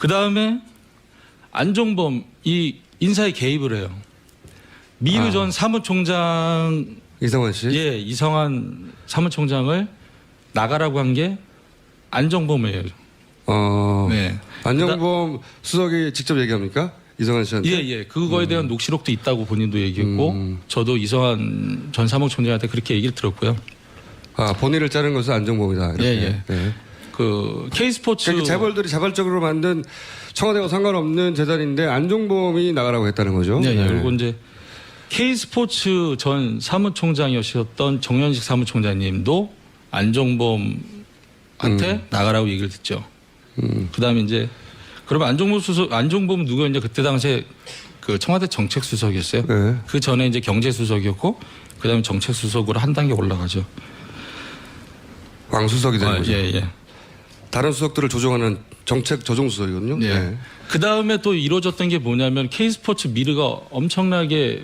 그 다음에 안종범 이 인사에 개입을 해요. 미르 아. 전 사무총장 이성환 씨. 예 이성한 사무총장을 나가라고 한 게 안종범이에요. 어. 네. 안정범 수석이 직접 얘기합니까? 이성환 씨한테. 예, 예. 그거에 대한 녹취록도 있다고 본인도 얘기했고, 음. 저도 이성한 전 사무총장한테 그렇게 얘기를 들었고요. 아 본인을 자른 것은 안정범이다. 이렇게. 예, 예. 네. 그 K스포츠 그러니까 재벌들이 자발적으로 만든 청와대와 상관없는 재단인데 안종범이 나가라고 했다는 거죠. 네, 예. 그리고 이제 K스포츠 전 사무총장이셨던 정현식 사무총장님도 안종범한테 나가라고 얘기를 듣죠. 그다음에 이제 그러면 안종범 수석 안종범은 누구였냐 그때 당시에 그 청와대 정책 수석이었어요. 네. 그 전에 이제 경제 수석이었고 그다음에 정책 수석으로 한 단계 올라가죠. 왕수석이 되는 아, 거죠. 예, 예. 다른 수석들을 조정하는 정책 조정수석이거든요. 예. 네. 그 다음에 또 이루어졌던 게 뭐냐면 K스포츠 미르가 엄청나게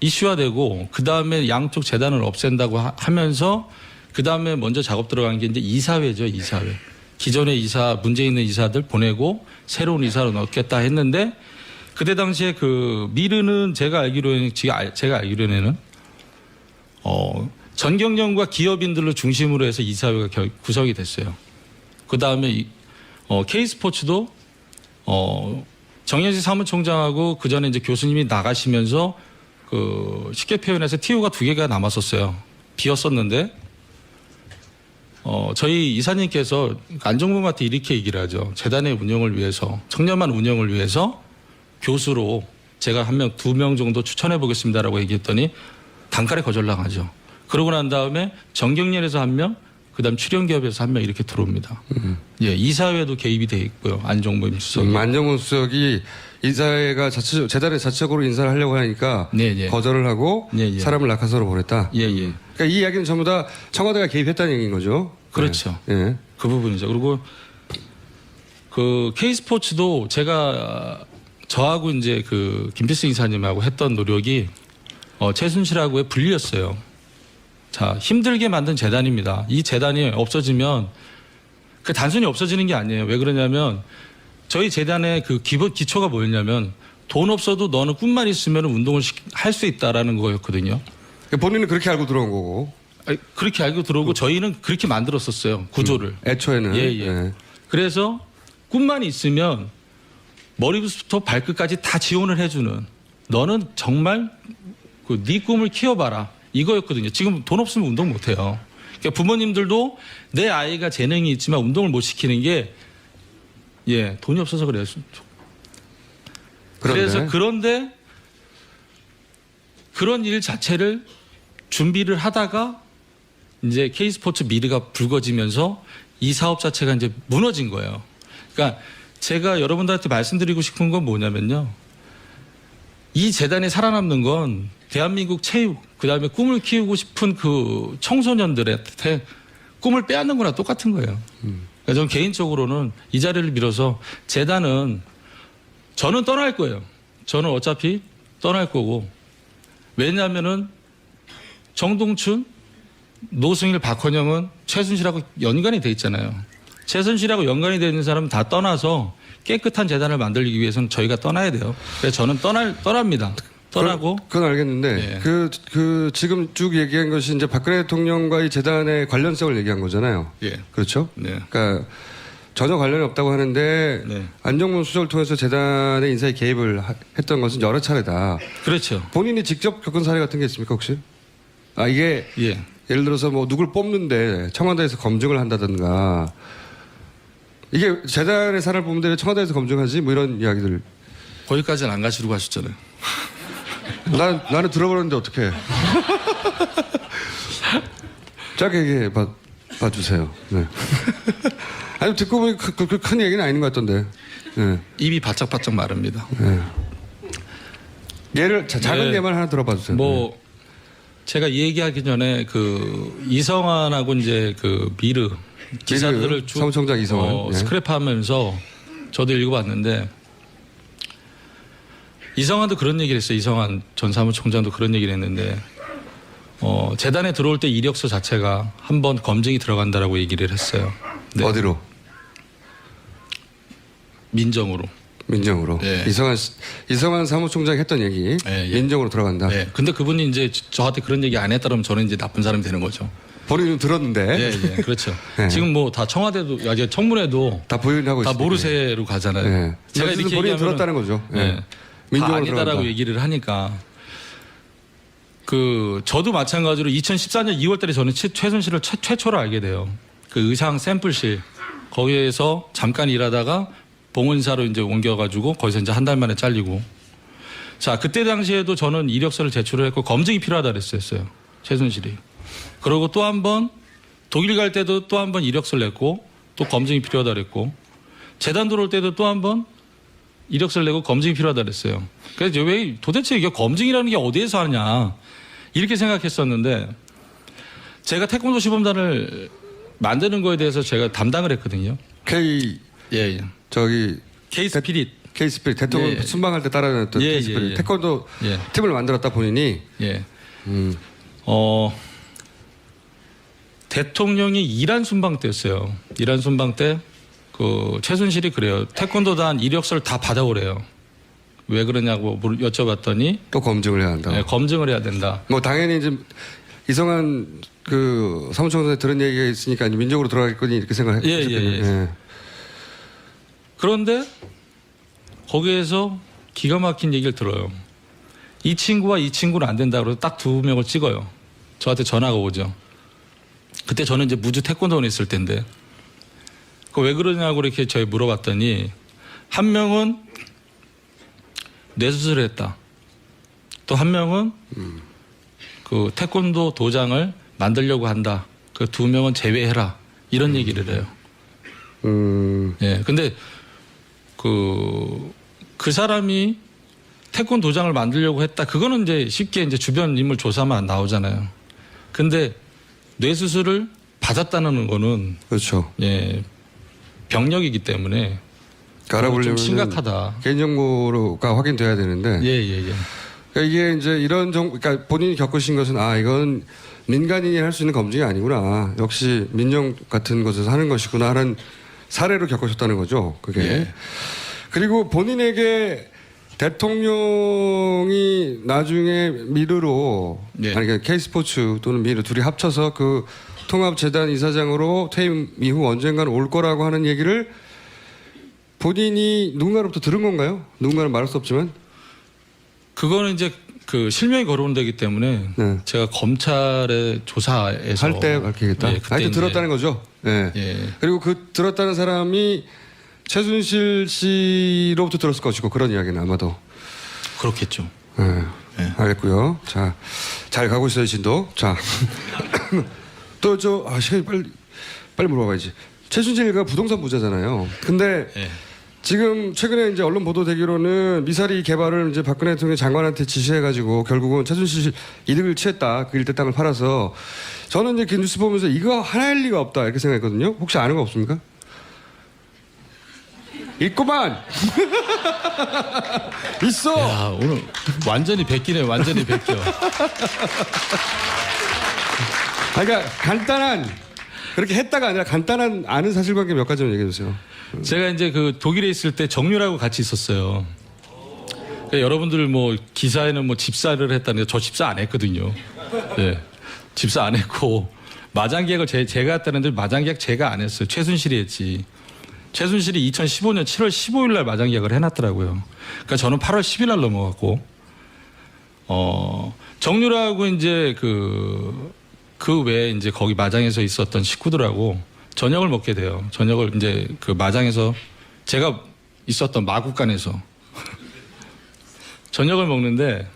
이슈화되고 그 다음에 양쪽 재단을 없앤다고 하, 하면서 그 다음에 먼저 작업 들어간 게 이제 이사회죠 이사회. 기존의 이사 문제 있는 이사들 보내고 새로운 이사로 넣겠다 했는데 그때 당시에 그 미르는 제가 알기로는 제가 알기로는 어 전경련과 기업인들을 중심으로 해서 이사회가 결- 구성이 됐어요. 그 다음에 어, K스포츠도 어, 정현식 사무총장하고 그 전에 이제 교수님이 나가시면서 그 쉽게 표현해서 TO가 두 개가 남았었어요. 비었었는데 어, 저희 이사님께서 안정범한테 이렇게 얘기를 하죠. 재단의 운영을 위해서 청년만 운영을 위해서 교수로 제가 한 명, 두 명 정도 추천해 보겠습니다라고 얘기했더니 단칼에 거절당하죠. 그러고 난 다음에 정경련에서 한 명, 그다음 출연기업에서 한 명 이렇게 들어옵니다. 예, 이사회도 개입이 돼 있고요. 안종범 수석이. 음, 안정범 수석이 이사회가 자체 재단에 자체적으로 인사를 하려고 하니까 네, 예. 거절을 하고 네, 예. 사람을 낙하산으로 보냈다. 예, 예. 그러니까 이 이야기는 전부 다 청와대가 개입했다는 얘기인 거죠. 그렇죠. 네. 예. 그 부분이죠. 그리고 그 K스포츠도 제가 저하고 이제 그 김필승 이사님하고 했던 노력이 어, 최순실하고의 분리였어요. 자, 힘들게 만든 재단입니다. 이 재단이 없어지면 그 단순히 없어지는 게 아니에요. 왜 그러냐면 저희 재단의 그 기본 기초가 뭐였냐면 돈 없어도 너는 꿈만 있으면 운동을 할 수 있다라는 거였거든요. 그러니까 본인은 그렇게 알고 들어온 거고 아니, 그렇게 알고 들어오고 저희는 그렇게 만들었었어요. 구조를. 애초에는 예, 예. 그래서 꿈만 있으면 머리부터 발끝까지 다 지원을 해주는 너는 정말 그 네 꿈을 키워봐라 이거였거든요. 지금 돈 없으면 운동 못 해요. 그러니까 부모님들도 내 아이가 재능이 있지만 운동을 못 시키는 게 예, 돈이 없어서 그래요. 그런데 그래서 그런데 그런 일 자체를 준비를 하다가 이제 K스포츠 미르가 불거지면서 이 사업 자체가 이제 무너진 거예요. 그러니까 제가 여러분들한테 말씀드리고 싶은 건 뭐냐면요. 이 재단이 살아남는 건 대한민국 체육, 그 다음에 꿈을 키우고 싶은 그 청소년들한테 꿈을 빼앗는 거나 똑같은 거예요. 그러니까 저는 개인적으로는 이 자리를 빌어서 재단은 저는 떠날 거예요. 저는 어차피 떠날 거고. 왜냐하면은 정동춘, 노승일, 박헌영은 최순실하고 연관이 돼 있잖아요. 최순실하고 연관이 되어 있는 사람은 다 떠나서 깨끗한 재단을 만들기 위해서는 저희가 떠나야 돼요. 그래서 저는 떠날 떠납니다. 떠나고 그건, 그건 알겠는데 예. 그, 그 지금 쭉 얘기한 것이 이제 박근혜 대통령과의 재단의 관련성을 얘기한 거잖아요. 예. 그렇죠? 네. 그러니까 전혀 관련이 없다고 하는데 네. 안정문 수석을 통해서 재단의 인사에 개입을 하- 했던 것은 여러 차례다. 그렇죠. 본인이 직접 겪은 사례 같은 게 있습니까 혹시? 아 이게 예. 예를 들어서 뭐 누굴 뽑는데 청와대에서 검증을 한다든가 이게 재단의 사람을 뽑는데 왜 청와대에서 검증하지? 뭐 이런 이야기들 거기까지는 안 가시려고 하셨잖아요. 난, 나는 들어버렸는데 어떡해. 짧게 얘기해 봐, 봐주세요. 네. 아니, 듣고 보니 그, 그, 큰 얘기는 아닌 것 같던데. 네. 입이 바짝바짝 마릅니다. 예를, 자, 작은 네. 예만 하나 들어봐 주세요. 뭐 제가 이 얘기하기 전에 그 이성환하고 이제 그 미르 기사들을 쭉 사무총장 이성환. 어, 예. 스크랩하면서 저도 읽어봤는데 이성환도 그런 얘기를 했어요. 이성환 전 사무총장도 그런 얘기를 했는데 어, 재단에 들어올 때 이력서 자체가 한 번 검증이 들어간다라고 얘기를 했어요. 네. 어디로? 민정으로. 민정으로 예. 이성한 씨- 이성한 사무총장 했던 얘기 예, 예. 민정으로 들어간다. 네. 근데 그분이 이제 저- 저한테 그런 얘기 안 했다 그러면 저는 이제 나쁜 사람이 되는 거죠. 본인은 들었는데 예, 예. 그렇죠. 예. 지금 뭐 다 청와대도, 아, 이제 청문회도 다 부인하고 다 있습니다. 모르쇠로 가잖아요. 예. 제가 이렇게 얘기하면은- 들었다는 거죠. 예. 예. 다 아니다라고 들어간다. 얘기를 하니까 그 저도 마찬가지로 2014년 2월달에 저는 최, 최순실을 최, 최초로 알게 돼요. 그 의상 샘플실 거기에서 잠깐 일하다가 봉은사로 이제 옮겨가지고 거기서 이제 한 달 만에 잘리고 자 그때 당시에도 저는 이력서를 제출을 했고 검증이 필요하다 그랬었어요 최순실이 그리고 또 한 번 독일 갈 때도 또 한 번 이력서를 냈고 또 검증이 필요하다 그랬고 재단 들어올 때도 또 한 번 이력서를 내고 검증이 필요하다 그랬어요. 그래서 왜 도대체 이게 검증이라는 게 어디에서 하냐 이렇게 생각했었는데 제가 태권도 시범단을 만드는 거에 대해서 제가 담당을 했거든요. K 예, 예. 저기 K 스피릿. K 스피릿 대통령 예, 예. 순방할 때 따라다녔던 예, K 예, 스피릿 예. 태권도 예. 팀을 만들었다 본인이 예. 음, 어 대통령이 이란 순방 때였어요. 이란 순방 때 그 최순실이 그래요. 태권도단 이력서를 다 받아오래요. 왜 그러냐고 물- 여쭤봤더니 또 검증을 해야 한다. 예, 검증을 해야 된다. 뭐 당연히 이제 이성한 그 사무총장에 들은 얘기가 있으니까 이제 민정으로 들어가겠거니 이렇게 생각했겠죠. 예, 예, 예. 그런데 거기에서 기가 막힌 얘기를 들어요. 이 친구와 이 친구는 안 된다 그래서 딱 두 명을 찍어요. 저한테 전화가 오죠. 그때 저는 이제 무주 태권도원에 있을 텐데 그 왜 그러냐고 이렇게 저희 물어봤더니 한 명은 뇌수술을 했다. 또 한 명은 그 태권도 도장을 만들려고 한다. 그 두 명은 제외해라. 이런 얘기를 해요. 음, 예. 근데 그, 그 사람이 태권 도장을 만들려고 했다. 그거는 이제 쉽게 이제 주변 인물 조사만 나오잖아요. 근데 뇌수술을 받았다는 거는 그렇죠. 예, 병력이기 때문에 좀 알아보려면 심각하다. 개인정보가 확인돼야 되는데 예, 예, 예. 그러니까 이게 이제 이런 정, 그러니까 본인이 겪으신 것은 아 이건 민간인이 할 수 있는 검증이 아니구나. 역시 민정 같은 곳에서 하는 것이구나 하는 사례로 겪으셨다는 거죠. 그게. 예. 그리고 본인에게 대통령이 나중에 미르로 예. 아니 그러니까 K스포츠 또는 미르 둘이 합쳐서 그 통합재단 이사장으로 퇴임 이후 언젠가는 올 거라고 하는 얘기를 본인이 누군가로부터 들은 건가요? 누군가는 말할 수 없지만 그거는 이제 그 실명이 거론되기 때문에 네. 제가 검찰의 조사에서 할 때 밝히겠다. 예, 그때 이제- 들었다는 거죠. 예. 예. 그리고 그 들었다는 사람이 최순실 씨로부터 들었을 것이고 그런 이야기는 아마도. 그렇겠죠. 예. 예. 알겠고요. 자, 잘 가고 있어요, 진도. 자, 또 저 아, 시간이 빨리 빨리 물어봐야지. 최순실가 부동산 부자잖아요. 근데 예. 지금 최근에 이제 언론 보도 되기로는 미사리 개발을 이제 박근혜 대통령 장관한테 지시해가지고 결국은 최순실 이득을 취했다. 그 일대 땅을 팔아서 저는 이제 그 뉴스 보면서 이거 하나일 리가 없다 이렇게 생각했거든요. 혹시 아는 거 없습니까? 있구만. 있어. 야, 오늘 완전히 베끼네, 완전히 베껴. 아, 그러니까 간단한 그렇게 했다가 아니라 간단한 아는 사실관계 몇 가지만 얘기해 주세요. 제가 이제 그 독일에 있을 때 정유라고 같이 있었어요. 그러니까 여러분들 뭐 기사에는 뭐 집사를 했다는데 저 집사 안 했거든요. 예. 집사 안 했고 마장 계약을 제, 제가 했다는데 마장 계약 제가 안 했어요. 최순실이 했지. 최순실이 2015년 7월 15일 날 마장 계약을 해놨더라고요. 그러니까 저는 8월 10일 날 넘어갔고 어 정유라하고 이제 그, 그 외에 이제 거기 마장에서 있었던 식구들하고 저녁을 먹게 돼요. 저녁을 이제 그 마장에서 제가 있었던 마국간에서 저녁을 먹는데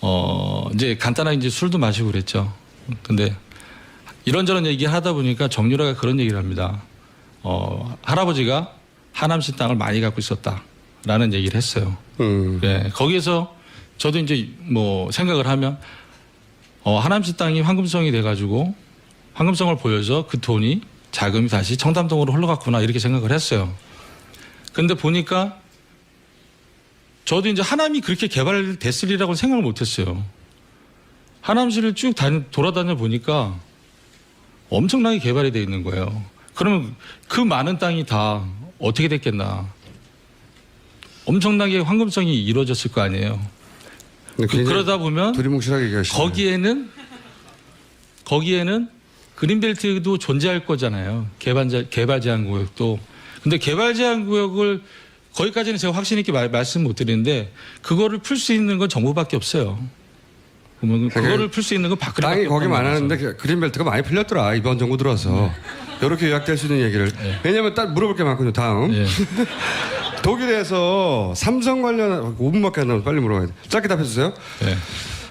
어 이제 간단하게 이제 술도 마시고 그랬죠. 근데 이런저런 얘기 하다 보니까 정유라가 그런 얘기를 합니다. 어 할아버지가 하남시 땅을 많이 갖고 있었다라는 얘기를 했어요. 음. 예, 거기에서 저도 이제 뭐 생각을 하면 어, 하남시 땅이 황금성이 돼가지고 황금성을 보여서 그 돈이 자금이 다시 청담동으로 흘러갔구나 이렇게 생각을 했어요. 근데 보니까 저도 이제 하남이 그렇게 개발됐으리라고 생각을 못했어요. 하남시를 쭉 다니, 돌아다녀 보니까 엄청나게 개발이 돼 있는 거예요. 그러면 그 많은 땅이 다 어떻게 됐겠나. 엄청나게 황금성이 이루어졌을 거 아니에요. 그, 러다 보면. 거기에는 거기에는 그린벨트도 존재할 거잖아요. 개발 제 개발 제한 구역도. 근데 개발 제한 구역을 거기까지는 제가 확신 있게 말, 말씀 못 드리는데 그거를 풀 수 있는 건 정부밖에 없어요. 그러면 그거를 풀 수 있는 건 박근혜밖에 땅이 거기 없다는 많았는데 거죠. 그 그린벨트가 많이 풀렸더라 이번 정부 들어서 이렇게 요약될 수 있는 얘기를 왜냐하면 딱 물어볼 게 많거든요 다음 예. 독일에서 삼성 관련 5분밖에 안 남아서 빨리 물어봐야 돼 짧게 답해 주세요 예.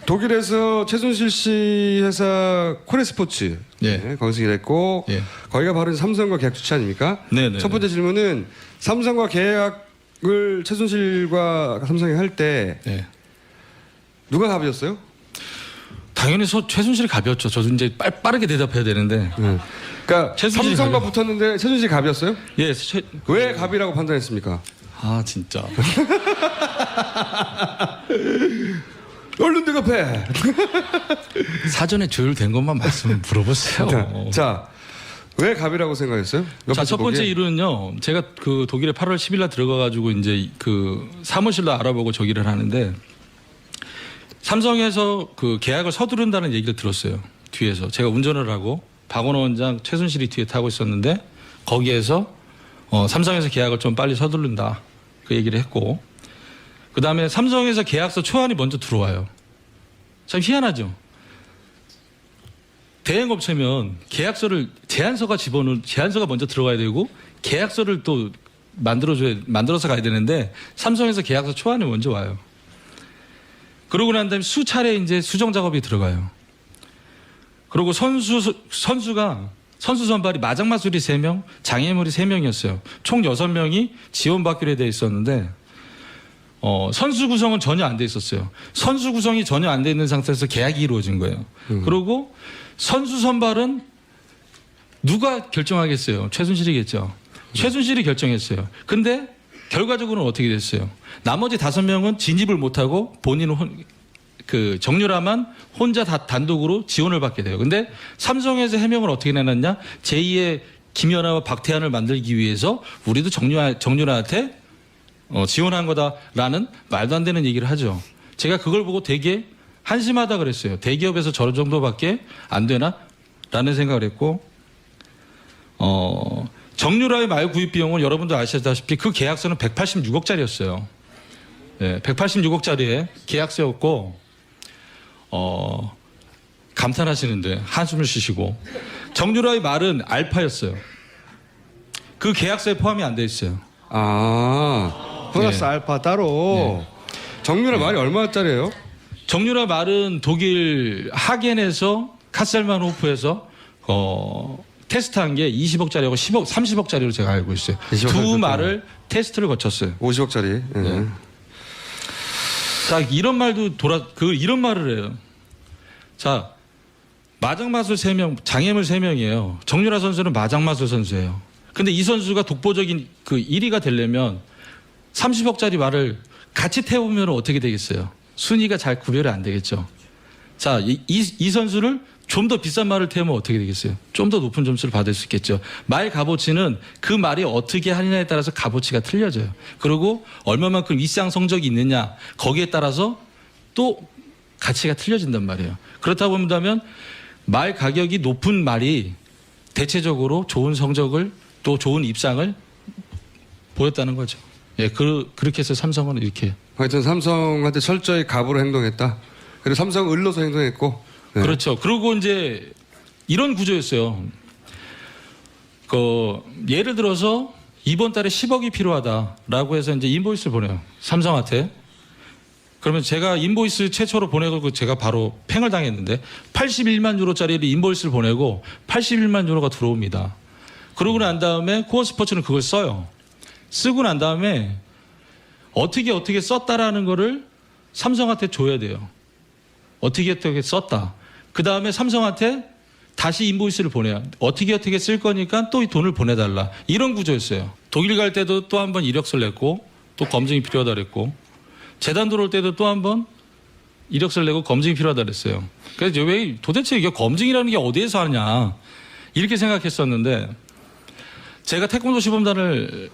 독일에서 최순실 씨 회사 코레스포츠 예. 네, 거기서 일했고 예. 거기가 바로 삼성과 계약 주체 아닙니까? 네, 네, 첫 번째 질문은 삼성과 계약을 최순실과 삼성이 할 때 예. 누가 답이었어요? 당연히 소, 최순실이 가볍죠. 저도 이제 빨, 빠르게 대답해야 되는데. 네. 그러니까 최순실이 삼성과 가벼- 붙었는데 최순실 갑이었어요? 예, 최, 왜 갑이라고 판단했습니까? 아 진짜. 얼른 대답해. 사전에 조율된 것만 말씀 물어보세요. 자, 자, 왜 갑이라고 생각했어요? 몇 자, 첫 번째 보기에? 이유는요. 제가 그 독일에 8월 10일 날 들어가 가지고 이제 그 사무실로 알아보고 저기를 하는데 삼성에서 그 계약을 서두른다는 얘기를 들었어요. 뒤에서 제가 운전을 하고 박원호 원장 최순실이 뒤에 타고 있었는데 거기에서 어, 삼성에서 계약을 좀 빨리 서두른다 그 얘기를 했고 그 다음에 삼성에서 계약서 초안이 먼저 들어와요. 참 희한하죠. 대행업체면 계약서를 제안서가 집어넣은 제안서가 먼저 들어가야 되고 계약서를 또 만들어줘야 만들어서 가야 되는데 삼성에서 계약서 초안이 먼저 와요. 그러고 난 다음에 수차례 이제 수정 작업이 들어가요. 그리고 선수 선수가 선수 선발이 마장마술이 3명, 장애물이 3명이었어요. 총 6명이 지원받기로 돼 있었는데 어, 선수 구성은 전혀 안 돼 있었어요. 선수 구성이 전혀 안 돼 있는 상태에서 계약이 이루어진 거예요. 그리고 선수 선발은 누가 결정하겠어요? 최순실이겠죠. 최순실이 결정했어요. 근데 결과적으로는 어떻게 됐어요? 나머지 다섯 명은 진입을 못하고 본인은 혼, 그 정유라만 혼자 다 단독으로 지원을 받게 돼요. 근데 삼성에서 해명을 어떻게 내놨냐? 제2의 김연아와 박태환을 만들기 위해서 우리도 정유라, 정유라한테 어, 지원한 거다라는 말도 안 되는 얘기를 하죠. 제가 그걸 보고 되게 한심하다 그랬어요. 대기업에서 저런 정도밖에 안 되나? 라는 생각을 했고, 어, 정유라의 말 구입 비용은 여러분도 아시다시피 그 계약서는 186억짜리였어요. 예, 186억짜리의 계약서였고, 어, 감탄하시는데 한숨을 쉬시고, 정유라의 말은 알파였어요. 그 계약서에 포함이 안 돼 있어요. 아, 플러스 네. 알파 따로. 정유라 말이 얼마짜리예요? 정유라 말은 독일 하겐에서 카셀만 호프에서 어, 테스트한 게 20억짜리하고 10억, 30억짜리로 제가 알고 있어요. 20억 두 말을 테스트를 거쳤어요. 50억짜리. 예. 네. 자 이런 말도 돌아 그 이런 말을 해요. 자 마장마술 3명, 장애물 3명이에요. 정유라 선수는 마장마술 선수예요. 근데 이 선수가 독보적인 그 1위가 되려면 30억짜리 말을 같이 태우면 어떻게 되겠어요? 순위가 잘 구별이 안 되겠죠. 자, 이, 이, 이 선수를 좀 더 비싼 말을 태우면 어떻게 되겠어요? 좀 더 높은 점수를 받을 수 있겠죠. 말 값어치는 그 말이 어떻게 하느냐에 따라서 값어치가 틀려져요. 그리고 얼마만큼 이상 성적이 있느냐 거기에 따라서 또 가치가 틀려진단 말이에요. 그렇다 본다면 말 가격이 높은 말이 대체적으로 좋은 성적을 또 좋은 입상을 보였다는 거죠. 예, 그, 그렇게 해서 삼성은 이렇게 하여튼 삼성한테 철저히 갑으로 행동했다. 그리고 삼성 을로서 행동했고. 네. 그렇죠. 그리고 이제 이런 구조였어요. 그 예를 들어서 이번 달에 10억이 필요하다라고 해서 이제 인보이스를 보내요. 삼성한테. 그러면 제가 인보이스 최초로 보내고 제가 바로 팽을 당했는데 81만 유로짜리를 인보이스를 보내고 81만 유로가 들어옵니다. 그러고 난 다음에 코어 스포츠는 그걸 써요. 쓰고 난 다음에 어떻게 어떻게 썼다라는 거를 삼성한테 줘야 돼요. 어떻게 어떻게 썼다. 그 다음에 삼성한테 다시 인보이스를 보내요. 어떻게 어떻게 쓸 거니까 또 이 돈을 보내달라. 이런 구조였어요. 독일 갈 때도 또 한 번 이력서를 냈고 또 검증이 필요하다 그랬고 재단 들어올 때도 또 한 번 이력서를 내고 검증이 필요하다 그랬어요. 그래서 왜 도대체 이게 검증이라는 게 어디에서 하냐 이렇게 생각했었는데 제가 태권도 시범단을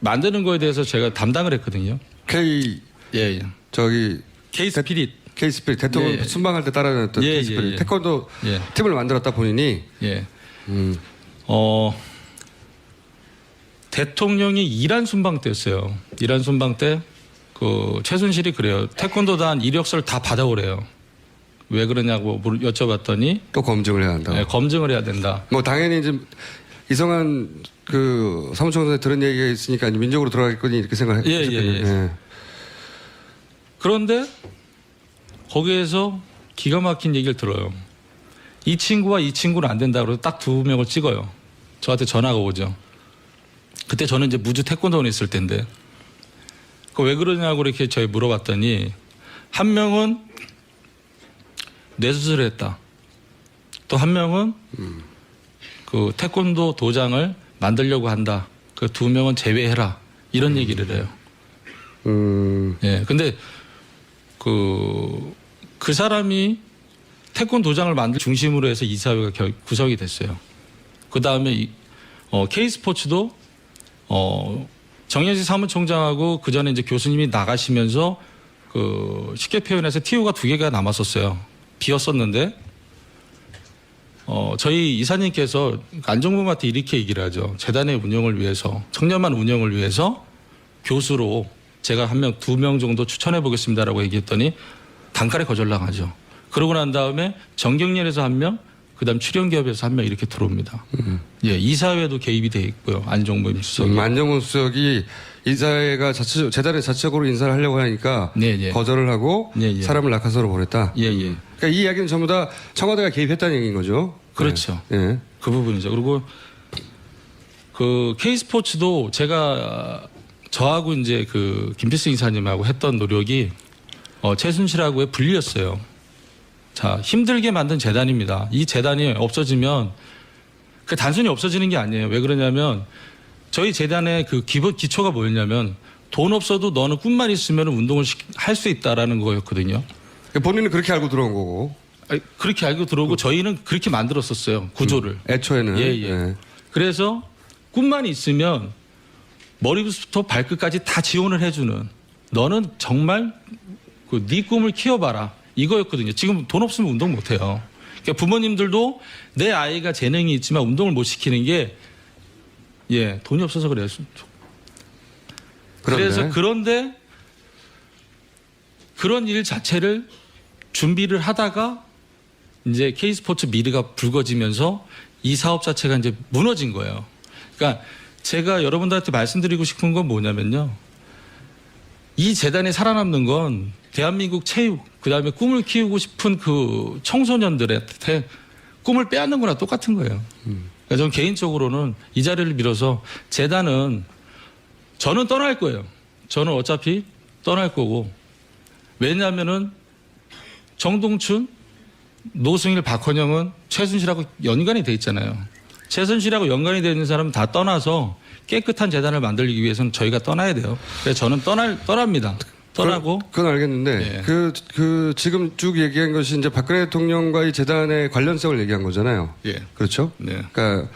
만드는 거에 대해서 제가 담당을 했거든요. K 예, 예. 저기 K 스피릿. 스피릿 대통령 예. 순방할 때 따라다녔던 예, 예, 스피릿 예. 태권도 예. 팀을 만들었다 본인이 예. 음. 어 대통령이 이란 순방 때였어요. 이란 순방 때 그 최순실이 그래요. 태권도단 이력서를 다 받아오래요. 왜 그러냐고 물- 여쭤봤더니 또 검증을 해야 한다. 예, 검증을 해야 된다. 뭐 당연히 이제 이성한 그 사무총장에 들은 얘기가 있으니까 이제 민족으로 들어가겠거니 이렇게 생각을 예, 했거든요. 예, 예. 그런데 거기에서 기가 막힌 얘기를 들어요. 이 친구와 이 친구는 안 된다 그래서 딱 두 명을 찍어요. 저한테 전화가 오죠. 그때 저는 이제 무주 태권도원에 있을 때인데 그 왜 그러냐고 이렇게 저희 물어봤더니 한 명은 뇌수술을 했다. 또 한 명은 그 태권도 도장을 만들려고 한다. 그 두 명은 제외해라. 이런 얘기를 해요. 음, 예. 근데 그, 그 사람이 태권 도장을 만들 중심으로 해서 이사회가 결- 구성이 됐어요. 그 다음에 어, K스포츠도 어, 정현식 사무총장하고 그 전에 이제 교수님이 나가시면서 그 쉽게 표현해서 TO가 두 개가 남았었어요. 비었었는데 어, 저희 이사님께서 안정범한테 이렇게 얘기를 하죠. 재단의 운영을 위해서 청년만 운영을 위해서 교수로 제가 한 명, 두 명 정도 추천해 보겠습니다라고 얘기했더니 단칼에 거절당하죠. 그러고 난 다음에 정경련에서 한 명, 그 다음 출연기업에서 한 명 이렇게 들어옵니다. 예, 이사회도 개입이 돼 있고요. 안종범 수석이. 음, 안정훈 수석이 이사회가 자체 재단에 자체적으로 인사를 하려고 하니까 네, 예. 거절을 하고 예, 예. 사람을 낙하산으로 보냈다. 예, 예. 그러니까 이 이야기는 전부 다 청와대가 개입했다는 얘기인 거죠. 그렇죠. 예. 예. 그 부분이죠. 그리고 그 K스포츠도 제가 저하고 이제 그 김필승 이사님하고 했던 노력이 어, 최순실하고의 분리였어요. 자, 힘들게 만든 재단입니다. 이 재단이 없어지면 그 단순히 없어지는 게 아니에요. 왜 그러냐면 저희 재단의 그 기본 기초가 뭐였냐면 돈 없어도 너는 꿈만 있으면 운동을 할 수 있다라는 거였거든요. 그러니까 본인은 그렇게 알고 들어온 거고 아니, 그렇게 알고 들어오고 저희는 그렇게 만들었었어요. 구조를. 애초에는 예, 예. 그래서 꿈만 있으면 머리부터 발끝까지 다 지원을 해주는 너는 정말 그네 꿈을 키워봐라 이거였거든요. 지금 돈 없으면 운동 못해요. 그러니까 부모님들도 내 아이가 재능이 있지만 운동을 못 시키는 게 예, 돈이 없어서 그래요. 그런데 그래서 그런데 그런 일 자체를 준비를 하다가 이제 K스포츠 미르가 불거지면서 이 사업 자체가 이제 무너진 거예요. 그러니까 제가 여러분들한테 말씀드리고 싶은 건 뭐냐면요. 이 재단이 살아남는 건 대한민국 체육, 그 다음에 꿈을 키우고 싶은 그 청소년들한테 꿈을 빼앗는 거나 똑같은 거예요. 그러니까 저는 개인적으로는 이 자리를 빌어서 재단은 저는 떠날 거예요. 저는 어차피 떠날 거고. 왜냐하면은 정동춘, 노승일, 박헌영은 최순실하고 연관이 돼 있잖아요. 최순실하고 연관이 되어 있는 사람은 다 떠나서 깨끗한 재단을 만들기 위해서는 저희가 떠나야 돼요. 그래서 저는 떠날 떠납니다. 떠나고 그건, 알겠는데 예. 그, 그 지금 쭉 얘기한 것이 이제 박근혜 대통령과의 재단의 관련성을 얘기한 거잖아요. 예, 그렇죠? 네, 그러니까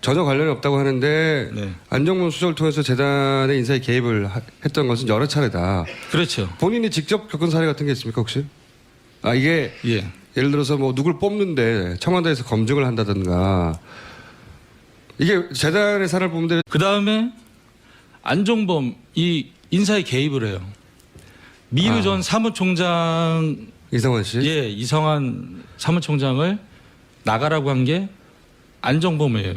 전혀 관련이 없다고 하는데 네. 안정문 수석을 통해서 재단의 인사에 개입을 하- 했던 것은 여러 차례다. 그렇죠. 본인이 직접 겪은 사례 같은 게 있습니까 혹시? 아 이게 예, 예를 들어서 뭐 누굴 뽑는데 청와대에서 검증을 한다든가 이게 재단의 사례를 보면 그 다음에 안종범 이 인사에 개입을 해요. 미르 아. 전 사무총장 이상원 씨. 예, 이성한 사무총장을 나가라고 한 게 안정범이에요.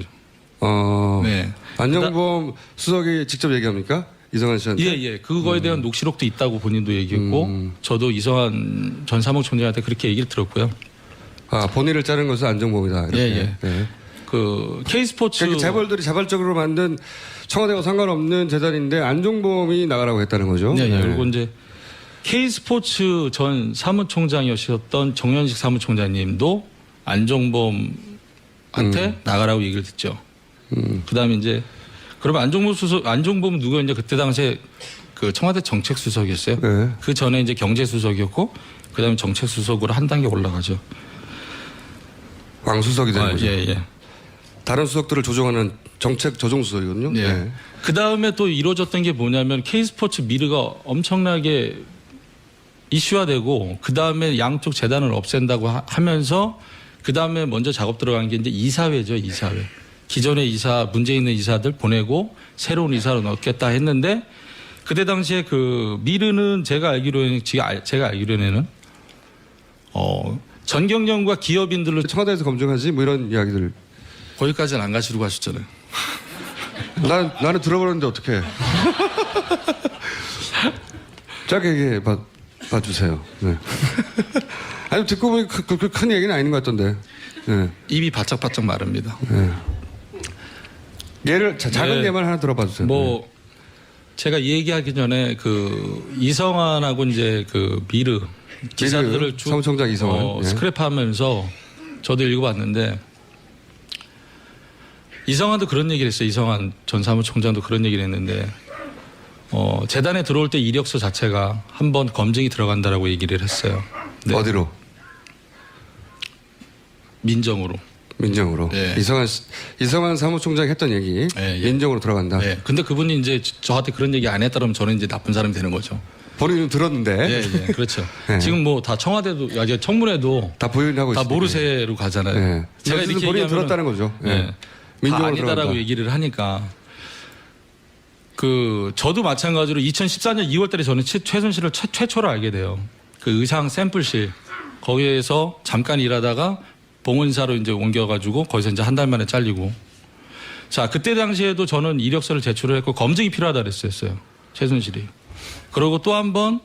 어. 네. 안정범 수석이 직접 얘기합니까? 이성환 씨한테. 예, 예. 그거에 대한 녹취록도 있다고 본인도 얘기했고, 음. 저도 이성한 전 사무총장한테 그렇게 얘기를 들었고요. 아 본인을 자른 것은 안정범이다. 이렇게. 예, 네. 그 K스포츠 그러니까 재벌들이 자발적으로 만든 청와대와 상관없는 재단인데 안종범이 나가라고 했다는 거죠. 네, 예. 그리고 이제 K스포츠 전 사무총장이셨던 정현식 사무총장님도 안정범한테 음. 나가라고 얘기를 듣죠. 그다음에 이제 그러면 안종범 수석 안종범은 누구였냐 그때 당시에 그 청와대 정책 수석이었어요. 네. 그 전에 이제 경제 수석이었고 그다음에 정책 수석으로 한 단계 올라가죠. 왕 수석이 되는 아, 거죠. 예, 예. 다른 수석들을 조정하는 정책 조정 수석이거든요. 예. 네. 그 다음에 또 이루어졌던 게 뭐냐면 K스포츠 미르가 엄청나게 이슈화되고 그 다음에 양쪽 재단을 없앤다고 하- 하면서 그 다음에 먼저 작업 들어간 게 이제 이사회죠 이사회. 기존의 이사 문제 있는 이사들 보내고 새로운 이사로 넣겠다 했는데 그때 당시에 그 미르는 제가 알기로는 알- 제가 알기로는 어 전경련과 기업인들로 청와대에서 검증하지 뭐 이런 이야기들. 거기까지는 안 가시려고 하셨잖아요. 난 나는 들어보는데 어떻게? 짧게 얘기해 봐, 봐주세요. 네. 아니 듣고 보니 그, 그, 큰 얘기는 아닌 것 같던데. 네. 입이 바짝바짝 마릅니다. 예를 자, 작은 네. 예만 하나 들어봐 주세요. 뭐 제가 이 얘기하기 전에 그 이성환하고 이제 그 미르 기사들을 쭉 사무총장 이성환. 어, 예. 스크랩하면서 저도 읽어봤는데 이성환도 그런 얘기를 했어요. 이성환 전 사무총장도 그런 얘기를 했는데 어, 재단에 들어올 때 이력서 자체가 한 번 검증이 들어간다라고 얘기를 했어요. 네. 어디로? 민정으로. 민정으로. 네. 이성환 씨- 이성환 사무총장이 했던 얘기 예, 예. 민정으로 들어간다. 네. 근데 그분이 이제 저- 저한테 그런 얘기 안 했다면 저는 이제 나쁜 사람이 되는 거죠. 본인은 들었는데 예, 예. 그렇죠. 네. 지금 뭐 다 청와대도, 아, 이제 청문회도 다 보유하고 다. 모르쇠로 가잖아요. 예. 제가 이렇게 얘기하면은- 들었다는 거죠. 예. 예. 다 민정으로 아니다라고 들어간다. 얘기를 하니까 그 저도 마찬가지로 2014년 2월달에 저는 최- 최순실을 최, 최초로 알게 돼요. 그 의상 샘플실. 거기에서 잠깐 일하다가 봉은사로 이제 옮겨가지고 거기서 이제 한 달 만에 잘리고. 자 그때 당시에도 저는 이력서를 제출을 했고 검증이 필요하다 그랬었어요 최순실이. 그리고 또 한 번